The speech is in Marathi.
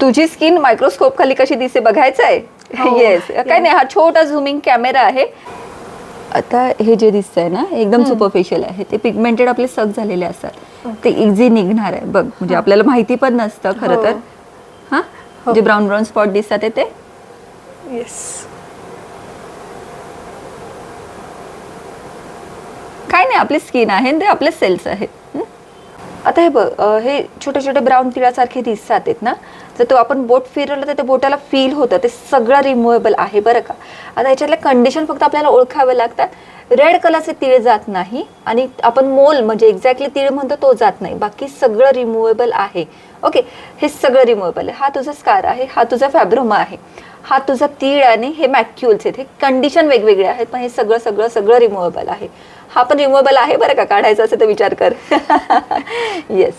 तुझी स्किन मायक्रोस्कोप खाली कशी दिसते बघायचं आहे हो. येस काय नाही हा छोटा झुमिंग कॅमेरा आहे. आता हे जे दिसतंय ना एकदम सुपरफिशियल आहे. ते पिगमेंटेड आपले सग झालेले असतात. ते इझी निघणार आहे. बघ म्हणजे आपल्याला माहिती पण नसतं खरं हो. तर. हा? जे ब्राऊन ब्राऊन स्पॉट दिसतात ते? येस काय नाही आपली स्किन आहे ते आपले सेल्स आहेत. हं? आता हे बघ हे छोटे छोटे ब्राऊन तिळासारखे दिसतात आहेत ना? जर तो आपण बोट फिरवलं तर ते बोटाला फील होतं. ते सगळं रिमुवेबल आहे बरं का? आता याच्यातल्या कंडिशन फक्त आपल्याला ओळखावे लागतात. रेड कलरचे तीळ जात नाही आणि आपण मोल म्हणजे एक्झॅक्टली तीळ म्हणतो तो जात नाही. बाकी सगळं रिमुवेबल आहे. ओके हे सगळं रिमुवेबल आहे. हा तुझा स्कार आहे. हा तुझा फॅब्रोमा आहे. हा तुझा तीळ आणि हे मॅक्युल्स आहेत हे कंडिशन वेगवेगळे आहेत पण हे सगळं सगळं सगळं रिमुवेबल आहे. हा पण रिमुवेबल आहे बरं का? काढायचं असेल तर विचार कर. येस